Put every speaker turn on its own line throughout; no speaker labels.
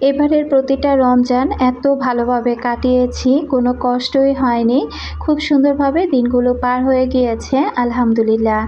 এবারের প্রতিটা রমজান এত ভালোভাবে কাটিয়েছি, কোনো কষ্টই হয়নি। খুব সুন্দরভাবে দিনগুলো পার হয়ে গিয়েছে, আলহামদুলিল্লাহ।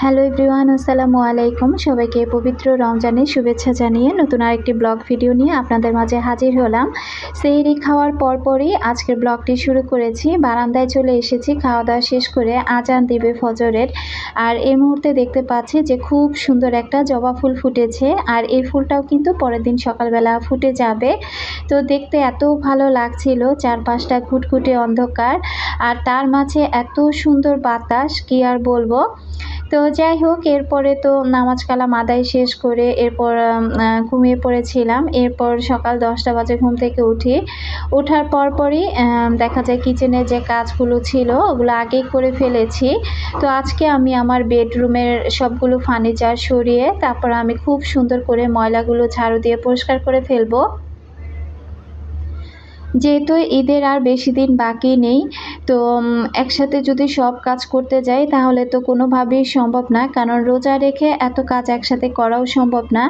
হ্যালো এভরিওয়ান, আসসালামু আলাইকুম। সবাইকে পবিত্র রমজানের শুভেচ্ছা জানিয়ে নতুন আরেকটি ব্লগ ভিডিও নিয়ে আপনাদের মাঝে হাজির হলাম। সেহরি খাওয়ার পরপরই আজকের ব্লগটি শুরু করেছি। বারান্দায় চলে এসেছি খাওয়া দাওয়া শেষ করে আজান দিবে ফজরের। আর এই মুহূর্তে দেখতে পাচ্ছি যে খুব সুন্দর একটা জবা ফুল ফুটেছে। আর এই ফুলটাও কিন্তু পরের দিন সকালবেলা ফুটে যাবে। তো দেখতে এত ভালো লাগছিল চারপাশটা ঘুটঘুটে অন্ধকার। আর তার মাঝে এত সুন্দর বাতাস, কি আর বলব? তো যাই হোক, এরপরে তো নামাজ কালাম আদায় শেষ করে এরপর ঘুমিয়ে পড়েছিলাম। এরপর সকাল দশটা বাজে ঘুম থেকে উঠি। ওঠার পরপরই দেখা যায় কিচেনের যে কাজগুলো ছিল, ওগুলো আগে করে ফেলেছি। তো আজকে আমি আমার বেডরুমের সবগুলো ফার্নিচার সরিয়ে, তারপর আমি খুব সুন্দর করে ময়লাগুলো ঝাড়ু দিয়ে পরিষ্কার করে ফেলব। যেহেতু ঈদের আর বেশি দিন বাকি নেই, তো একসাথে যদি সব কাজ করতে যাই তাহলে তো কোনোভাবেই সম্ভব না, কারণ রোজা রেখে এত কাজ একসাথে করাও সম্ভব না।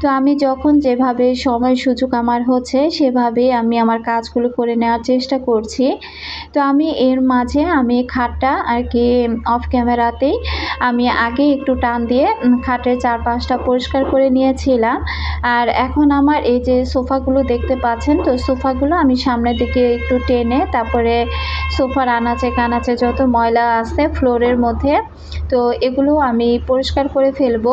তো আমি যখন যেভাবে সময় সুযোগ আমার হচ্ছে সেভাবে আমি আমার কাজগুলো করে নেওয়ার চেষ্টা করছি। তো আমি এর মাঝে আমি খাটটা আর কি অফ ক্যামেরাতেই আমি আগে একটু টান দিয়ে খাটের চারপাশটা পরিষ্কার করে নিয়েছিলাম। আর এখন আমার এই যে সোফাগুলো দেখতে পাচ্ছেন, তো সোফাগুলো আমি সামনের দিকে একটু টেনে তারপরে সোফার আনাচে কানাচে যত ময়লা আছে ফ্লোরের মধ্যে, তো এগুলো আমি পরিষ্কার করে ফেলব।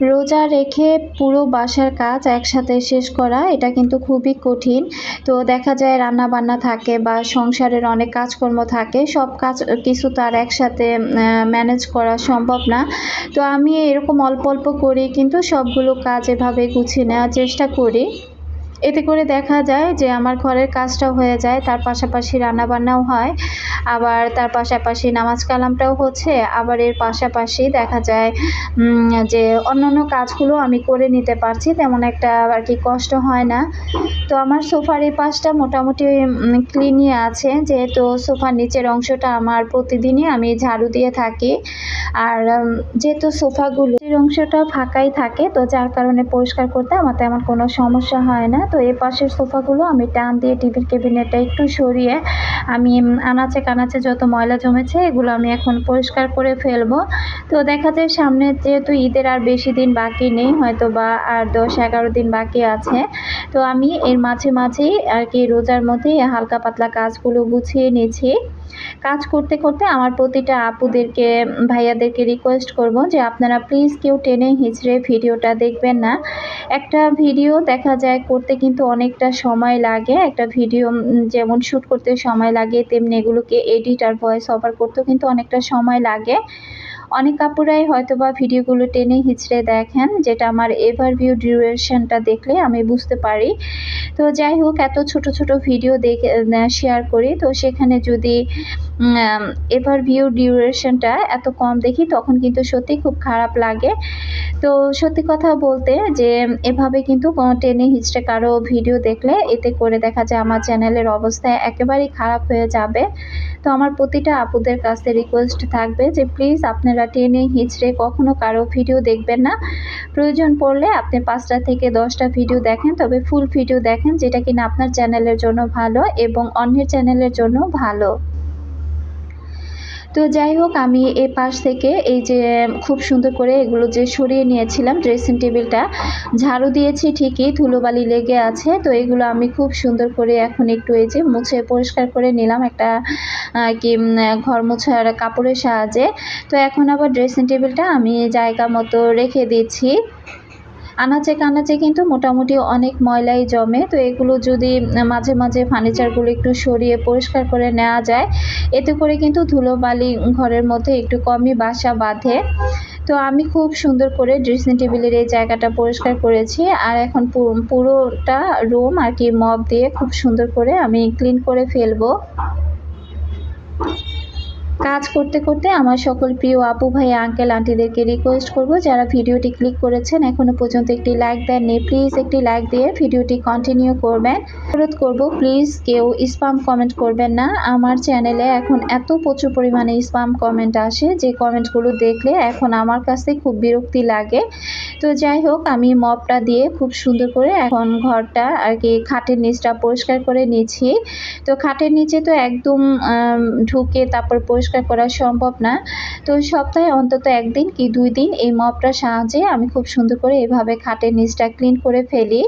রোজা রেখে পুরো বাসার কাজ একসাথে শেষ করা, এটা কিন্তু খুবই কঠিন। তো দেখা যায় রান্না বান্না থাকে বা সংসারের অনেক কাজকর্ম থাকে, সব কাজ কিছু তার একসাথে ম্যানেজ করা সম্ভব না। তো আমি এরকম অল্প অল্প করি কিন্তু সবগুলো কাজ এভাবে গুছিয়ে নেওয়ার চেষ্টা করি। এতে করে দেখা যায় যে আমার ঘরের কাজটাও হয়ে যায়, তার পাশাপাশি রান্নাবান্নাও হয়, আবার তার পাশাপাশি নামাজ কালামটাও হচ্ছে, আবার এর পাশাপাশি দেখা যায় যে অন্য অন্য কাজগুলো আমি করে নিতে পারছি, তেমন একটা আর কি কষ্ট হয় না। তো আমার সোফার এই পাশটা মোটামুটি ক্লিনই আছে, যেহেতু সোফার নিচের অংশটা আমার প্রতিদিনই আমি ঝাড়ু দিয়ে থাকি, আর যেহেতু সোফাগুলো অংশটা ফাঁকাই থাকে, তো যার কারণে পরিষ্কার করতে আমার তেমন কোনো সমস্যা হয় না। তো এই পাশের সোফাগুলো আমি টান দিয়ে টিভির কেবিনেটটা একটু সরিয়ে আমি আনাচে কানাচে যত ময়লা জমেছে এগুলো আমি এখন পরিষ্কার করে ফেলব। তো দেখা যায় সামনে যেহেতু ঈদের আর বেশি দিন বাকি নেই হয়তো বা আর দশ এগারো দিন বাকি আছে। তো আমি এর মাঝে মাঝেই আর কি রোজার মধ্যেই হালকা পাতলা কাজগুলো গুছিয়ে নিয়েছি কাজ করতে করতে আমার প্রতিটা আপুদেরকে, ভাইয়াদেরকে রিকোয়েস্ট করব যে আপনারা প্লিজ কেউ টেনে হিচড়ে ভিডিওটা দেখবেন না। একটা ভিডিও দেখা যায় করতে কিন্তু অনেকটা সময় লাগে। একটা ভিডিও যেমন শ্যুট করতে সময় লাগে, তেমনি এগুলোকে এডিট আর ভয়েস ওভার করতেও কিন্তু অনেকটা সময় লাগে। অনেক কাপুরাই হয়তো বা ভিডিওগুলো টেনে হিচড়ে দেখেন, যেটা আমার এভার ভিউ ডিউরেশনটা দেখলে আমি বুঝতে পারি। তো যাই হোক, এত ছোট ছোট ভিডিও দেখে শেয়ার করি। তো সেখানে যদি এভার ভিউ ডিউরেশনটা এত কম দেখি, তখন কিন্তু সত্যি খুব খারাপ লাগে। তো সত্যি কথা বলতে যে, এভাবে কিন্তু টেনে হিচড়ে কারও ভিডিও দেখলে, এতে করে দেখা যায় আমার চ্যানেলের অবস্থা একেবারেই খারাপ হয়ে যাবে। তো আমার প্রতিটা আপুদের কাছে রিকোয়েস্ট থাকবে যে প্লিজ আপনারা টেনে হিচড়ে কখনো কারও ভিডিও দেখবেন না। প্রয়োজন পড়লে আপনি পাঁচটা থেকে দশটা ভিডিও দেখেন, তবে ফুল ভিডিও দেখেন, যেটা কিনা আপনার চ্যানেলের জন্য ভালো এবং অন্যের চ্যানেলের জন্য ভালো। তো যাই হোক, আমি এ পাশ থেকে এই যে খুব সুন্দর করে এগুলো যে সরিয়ে নিয়েছিলাম ড্রেসিং টেবিলটা ঝাড়ু দিয়েছি ঠিকই, ধুলোবালি লেগে আছে। তো এগুলো আমি খুব সুন্দর করে এখন একটু এই যে মুছে পরিষ্কার করে নিলাম একটা কি ঘর মোছার কাপড়ের সাহায্যে। তো এখন আবার ড্রেসিং টেবিলটা আমি জায়গা মতো রেখে দিচ্ছি। আনাচে কানাচে কিন্তু মোটামুটি অনেক ময়লাই জমে, তো এগুলো যদি মাঝে মাঝে ফার্নিচারগুলো একটু সরিয়ে পরিষ্কার করে নেওয়া যায়, এতে করে কিন্তু ধুলোবালি ঘরের মধ্যে একটু কমই বাসা বাঁধে। তো আমি খুব সুন্দর করে ড্রেসিং টেবিলের এই জায়গাটা পরিষ্কার করেছি, আর এখন পুরোটা রুম আর কি মপ দিয়ে খুব সুন্দর করে আমি ক্লিন করে ফেলব। কাজ করতে করতে আমার সকল প্রিয় আপু ভাই আঙ্কেল আন্টিদেরকে রিকোয়েস্ট করব, যারা ভিডিওটি ক্লিক করেছেন, এখনও পর্যন্ত একটি লাইক দেননি প্লিজ একটি লাইক দিয়ে ভিডিওটি কন্টিনিউ করবেন। অনুরোধ করব প্লিজ কেউ স্পাম কমেন্ট করবেন না। আমার চ্যানেলে এখন এত প্রচুর পরিমাণে স্পাম কমেন্ট আসে, যে কমেন্টগুলো দেখলে এখন আমার কাছে খুব বিরক্তি লাগে। তো যাই হোক, আমি মপটা দিয়ে খুব সুন্দর করে এখন ঘরটা আর কি খাটের নিচটা পরিষ্কার করে নিচ্ছি। তো খাটের নিচে তো একদম ঢুকে তারপর পরিষ্কার করা সম্ভব না। তো সপ্তাহে অন্তত একদিন কি দুই দিন এই মপটার সাহায্যে আমি খুব সুন্দর করে এভাবে খাটের নিচটা ক্লিন করে ফেলি।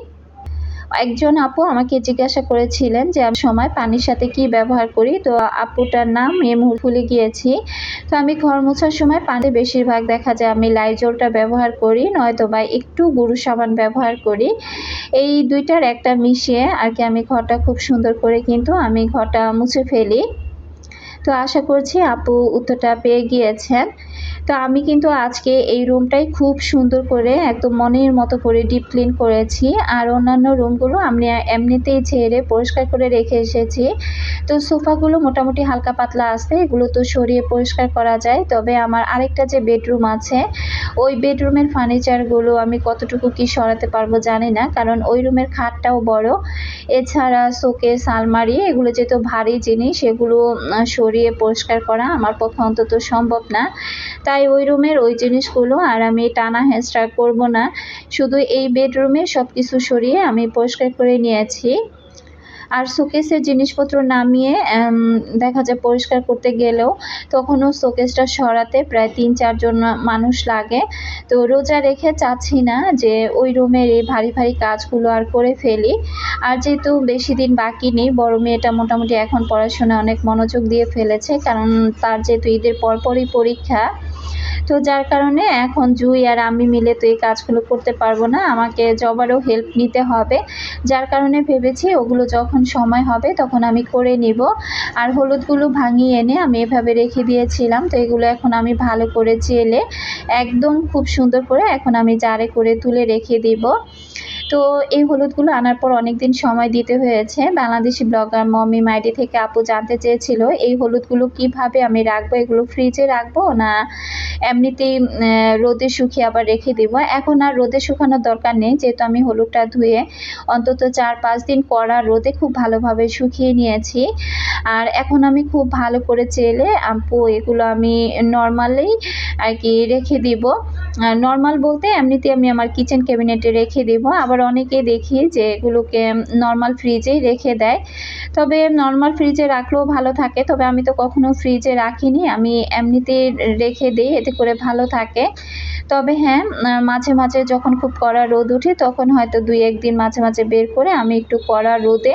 একজন আপু আমাকে জিজ্ঞাসা করেছিলেন যে, আমি সময় পানির সাথে কি ব্যবহার করি? তো আপুটার নাম মুহূর্তে ভুলে গিয়েছি। তো আমি ঘর মোছার সময় পানি বেশিরভাগ দেখা যায় আমি লাইজলটা ব্যবহার করি, নয়তো বা একটু গুরু সাবান ব্যবহার করি। এই দুইটার একটা মিশিয়ে আর কি আমি ঘরটা খুব সুন্দর করে কিন্তু আমি ঘরটা মুছে ফেলি। তো আশা করছি আপু উত্তরটা পেয়ে গিয়েছেন। তো আমি কিন্তু আজকে এই রুমটাই খুব সুন্দর করে একদম মনের মতো করে ডিপ ক্লিন করেছি। আর অন্যান্য রুমগুলো আমি এমনিতেই ছেড়ে পরিষ্কার করে রেখে এসেছি। তো সোফাগুলো মোটামুটি হালকা পাতলা আছে, এগুলো তো সরিয়ে পরিষ্কার করা যায়। তবে আমার আরেকটা যে বেডরুম আছে, ওই বেডরুমের ফার্নিচারগুলো আমি কতটুকু কি সরাতে পারব জানি না, কারণ ওই রুমের খাটটাও বড়। এছাড়া শোকেস, আলমারি, এগুলো যেহেতু ভারী জিনিস, এগুলো সরিয়ে পরিষ্কার করা আমার পক্ষে অন্তত সম্ভব না। তাই ওই রুমের ওই জিনিসগুলো আর আমি টানা হেঁচড়া করব না। শুধু এই বেডরুমে সব কিছু সরিয়ে আমি পরিষ্কার করে নিয়েছি। আর শোকেসের জিনিসপত্র নামিয়ে দেখা যায় পরিষ্কার করতে গেলেও তখনও শোকেসটা সরাতে প্রায় তিন চারজন মানুষ লাগে। তো রোজা রেখে চাচ্ছি না যে ওই রুমের এই ভারী ভারী কাজগুলো আর করে ফেলি। আর যেহেতু বেশি দিন বাকি নেই, বড় মেয়েটা মোটামুটি এখন পড়াশোনা অনেক মনোযোগ দিয়ে ফেলেছে, কারণ তার যেহেতু ঈদের পরপরই পরীক্ষা তো যার কারণে এখন জুই আর আমি মিলে তো এই কাজগুলো করতে পারব না। আমাকে জবারও হেল্প নিতে হবে। যার কারণে ভেবেছি ওগুলো যখন সময় হবে তখন আমি করে নিব। আর হলুদগুলো ভাঙিয়ে এনে আমি এভাবে রেখে দিয়েছিলাম। তো এগুলো এখন আমি ভালো করে চেলে একদম খুব সুন্দর করে এখন আমি জারে করে তুলে রেখে দিব। তো এই হলুদগুলো আনার পর অনেক দিন সময় দিতে হয়েছে। বাংলাদেশি ব্লগার মমি মাইডি থেকে আপু জানতে চেয়েছিল, এই হলুদগুলো কীভাবে আমি রাখব, এগুলো ফ্রিজে রাখব না এমনিতেই রোদে শুকিয়ে আবার রেখে দিব? এখন আর রোদে শুকানোর দরকার নেই, যেহেতু আমি হলুদটা ধুয়ে অন্তত চার পাঁচ দিন কড়া রোদে খুব ভালোভাবে শুকিয়ে নিয়েছি। আর এখন আমি খুব ভালো করে চেলে, আপু এগুলো আমি নর্মালি আর কি রেখে দিব। নর্মাল বলতে এমনিতে আমি আমার কিচেন ক্যাবিনেটে রেখে দিব। আবার অনেকে দেখি যে এগুলোকে নর্মাল ফ্রিজেই রেখে দেয়। তবে নর্মাল ফ্রিজে রাখলেও ভালো থাকে। তবে আমি তো কখনো ফ্রিজে রাখিনি। আমি এমনিতে রেখে দিই, এতে করে ভালো থাকে। তবে হ্যাঁ মাঝে মাঝে যখন খুব কড়া রোদ ওঠে তখন হয়তো দুই একদিন মাঝে মাঝে বের করে আমি একটু কড়া রোদে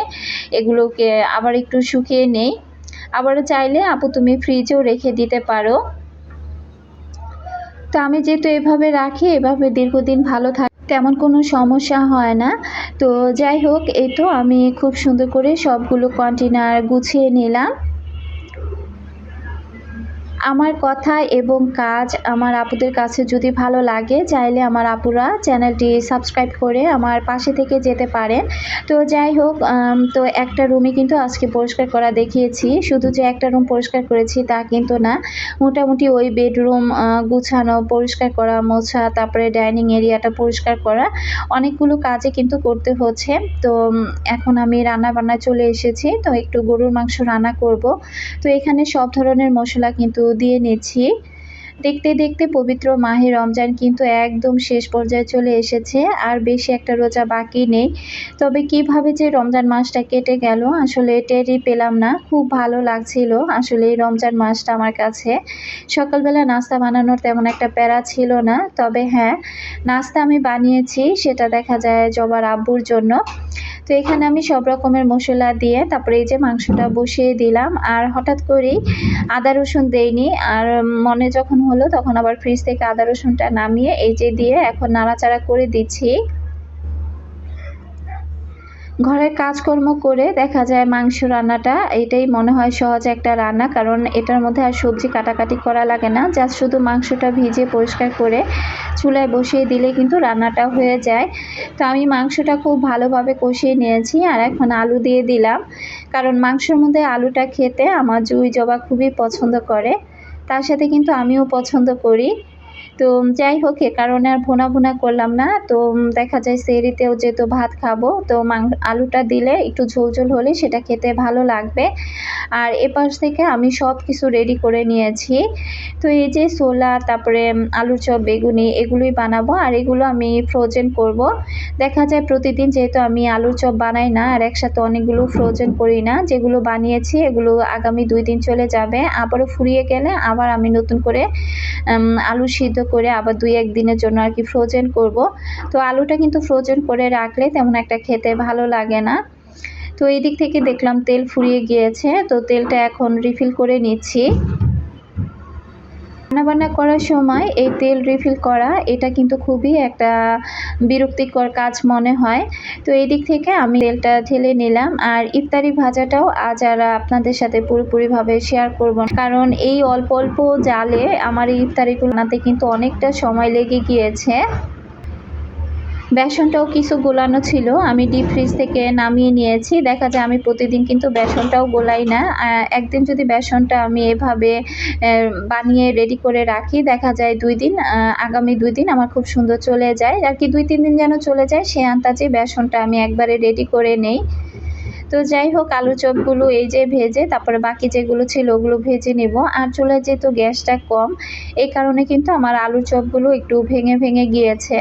এগুলোকে আবার একটু শুকিয়ে নেই। আবারও চাইলে আপু তুমি ফ্রিজেও রেখে দিতে পারো। তো আমি যেহেতু এভাবে রাখি, এভাবে দীর্ঘদিন ভালো থাকি, তেমন কোনো সমস্যা হয় না। তো যাই হোক, এই তো আমি খুব সুন্দর করে সবগুলো কন্টেনার গুছিয়ে নিলাম। আমার কথা এবং কাজ আমার আপুদের কাছে যদি ভালো লাগে, চাইলে আমার আপুরা চ্যানেলটি সাবস্ক্রাইব করে আমার পাশে থেকে যেতে পারেন। তো যাই হোক তো একটা রুমে কিন্তু আজকে পরিষ্কার করা দেখিয়েছি। শুধু যে একটা রুম পরিষ্কার করেছি তা কিন্তু না। মোটামুটি ওই বেডরুম গুছানো, পরিষ্কার করা, মোছা, তারপরে ডাইনিং এরিয়াটা পরিষ্কার করা, অনেকগুলো কাজে কিন্তু করতে হচ্ছে। তো এখন আমি রান্না বান্না চলে এসেছি। তো একটু গরুর মাংস রান্না করব। তো এখানে সব ধরনের মশলা কিন্তু দিয়ে নিচ্ছি। দেখতে দেখতে পবিত্র মাহে রমজান কিন্তু একদম শেষ পর্যায়ে চলে এসেছে, আর বেশি একটা রোজা বাকি নেই। তবে কীভাবে যে রমজান মাসটা কেটে গেল, আসলে টেরই পেলাম না। খুব ভালো লাগছিল আসলে এই রমজান মাসটা আমার কাছে। সকালবেলা নাস্তা বানানোর তেমন একটা প্যারা ছিল না, তবে হ্যাঁ নাস্তা আমি বানিয়েছি, সেটা দেখা যায় জবার আব্বুর জন্য। তো এখানে আমি সব রকমের মশলা দিয়ে তারপরে এই যে মাংসটা বসিয়ে দিলাম। আর হঠাৎ করেই আদা রসুন দেইনি। আর মনে যখন হলো তখন আবার ফ্রিজ থেকে আদা রসুনটা নামিয়ে এই যে দিয়ে এখন নাড়াচাড়া করে দিচ্ছি। ঘরের কাজকর্ম করে দেখা যায় মাংস রান্নাটা, এটাই মনে হয় সহজ একটা রান্না। কারণ এটার মধ্যে আর সবজি কাটাকাটি করা লাগে না। জাস্ট শুধু মাংসটা ভিজে পরিষ্কার করে চুলায় বসিয়ে দিলে কিন্তু রান্নাটা হয়ে যায়। তো আমি মাংসটা খুব ভালোভাবে কষিয়ে নিয়েছি আর এখন আলু দিয়ে দিলাম। কারণ মাংসের মধ্যে আলুটা খেতে আমার জুই জবা খুবই পছন্দ করে। তার সাথে কিন্তু আমিও পছন্দ করি। তো যাই হোক, এ কারণে আর ভোনা ভোনা করলাম না। তো দেখা যায় সেরিতেও যেহেতু ভাত খাব, তো আলুটা দিলে একটু ঝোল ঝোল হলে সেটা খেতে ভালো লাগবে। আর এপাশ থেকে আমি সব কিছু রেডি করে নিয়েছি। তো এই যে সোলা তারপরে আলুর চপ, বেগুনি, এগুলোই বানাবো। আর এগুলো আমি ফ্রোজেন করব। দেখা যায় প্রতিদিন যেহেতু আমি আলুর চপ বানাই না, আর একসাথে অনেকগুলো ফ্রোজেন করি না, যেগুলো বানিয়েছি এগুলো আগামী দুই দিন চলে যাবে। আবারও ফুরিয়ে গেলে আবার আমি নতুন করে আলু সিদ্ধ করে আবার দুই একদিনের জন্য আর কি ফ্রোজেন করব। তো আলুটা কিন্তু ফ্রোজেন করে রাখলে তেমন একটা খেতে ভালো লাগে না। তো এই দিক থেকে দেখলাম তেল ফুরিয়ে গিয়েছে, তো তেলটা এখন রিফিল করে নিচ্ছি। রান্নাবান্না করার সময় এই তেল রিফিল করা, এটা কিন্তু খুবই একটা বিরক্তিকর কাজ মনে হয়। তো এই দিক থেকে আমি তেলটা ঢেলে নিলাম। আর ইফতারি ভাজাটাও আজ আর আপনাদের সাথে পুরোপুরিভাবে শেয়ার করব কারণ এই অল্প অল্প জালে আমার এই ইফতারিগুলো বানাতে কিন্তু অনেকটা সময় লেগে গিয়েছে। বেসনটাও কিছু গোলানো ছিল, আমি ডিপ ফ্রিজ থেকে নামিয়ে নিয়েছি। দেখা যায় আমি প্রতিদিন কিন্তু বেসনটাও গোলাই না। একদিন যদি বেসনটা আমি এভাবে বানিয়ে রেডি করে রাখি, দেখা যায় দুই দিন আগামী দুই দিন আমার খুব সুন্দর চলে যায়। আর কি দুই তিন দিন যেন চলে যায়, সে আন্তাজে বেসনটা আমি একবারে রেডি করে নেই। তো যাই হোক, আলু চপগুলো এই যে ভেজে, তারপরে বাকি যেগুলো ছিল ওগুলো ভেজে নেব। আর চলে যেহেতু গ্যাসটা কম, এই কারণে কিন্তু আমার আলু চপগুলো একটু ভেঙে ভেঙে গিয়েছে।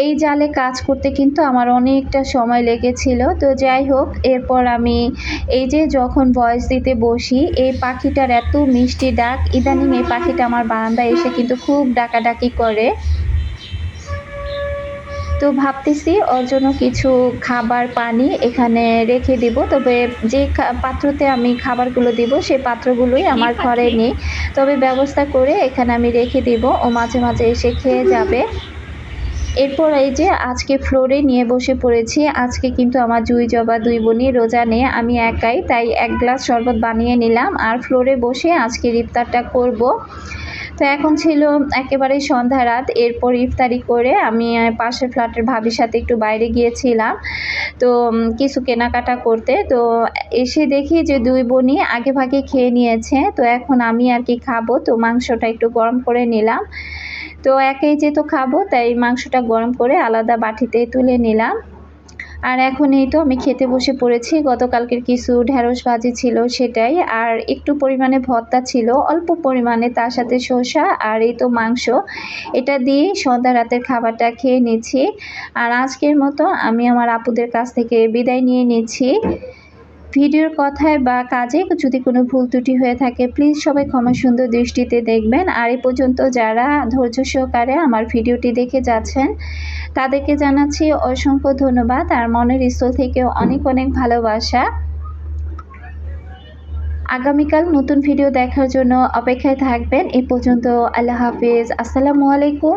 এই জালে কাজ করতে কিন্তু আমার অনেকটা সময় লেগেছিল। তো যাই হোক এরপর আমি এই যে যখন ভয়েস দিতে বসি এই পাখিটার এত মিষ্টি ডাক ইদানিং এই পাখিটা আমার বারান্দায় এসে কিন্তু খুব ডাকাডাকি করে। তো ভাবতেছি ওর জন্য কিছু খাবার পানি এখানে রেখে দিব। তবে যে পাত্রতে আমি খাবারগুলো দিব সেই পাত্রগুলোই আমার ঘরে নেই। তবে ব্যবস্থা করে এখানে আমি রেখে দিব। ও মাঝে মাঝে এসে খেয়ে যাবে। এরপর এই যে আজকে ফ্লোরে নিয়ে বসে পড়েছি, আজকে কিন্তু আমার জুই জবা দুই বোনই রোজা নিয়ে আমি একাই, তাই এক গ্লাস শরবত বানিয়ে নিলাম আর ফ্লোরে বসে আজকে ইফতারটা করব। তো এখন ছিল একেবারে সন্ধ্যা রাত, এরপর ইফতারি করে আমি পাশের ফ্ল্যাটের ভাবির সাথে একটু বাইরে গিয়েছিলাম। তো কিছু কেনাকাটা করতে, তো এসে দেখি যে দুই বোনই আগে ভাগে খেয়ে নিয়েছে, তো এখন আমি আর কি খাব, তো মাংসটা একটু গরম করে নিলাম। তো একেই যেহেতু খাব, তাই মাংসটা গরম করে আলাদা বাটিতে তুলে নিলাম। আর এখন এই তো আমি খেতে বসে পড়েছি, গতকালকের কিছু ঢেঁড়স ভাজি ছিল সেটাই, আর একটু পরিমাণে ভর্তা ছিল, অল্প পরিমাণে তার সাথে শসা আর এই তো মাংস। এটা দিয়ে সন্ধ্যা রাতের খাবারটা খেয়ে নিচ্ছি। আর আজকের মতো আমি আমার আপুদের কাছ থেকে বিদায় নিয়ে নিচ্ছি। ভিডিওর কথায় বা কাজে যদি কোনো ভুল ত্রুটি হয়ে থাকে প্লিজ সবাই ক্ষমা সুন্দর দৃষ্টিতে দেখবেন। আর এই পর্যন্ত যারা ধৈর্য সহকারে আমার ভিডিওটি দেখে যাচ্ছেন, তাদেরকে জানাচ্ছি অসংখ্য ধন্যবাদ। আর মনের স্থল থেকেও অনেক অনেক ভালোবাসা। আগামীকাল নতুন ভিডিও দেখার জন্য অপেক্ষায় থাকবেন। এ পর্যন্ত আল্লাহ হাফিজ। আসসালামু আলাইকুম।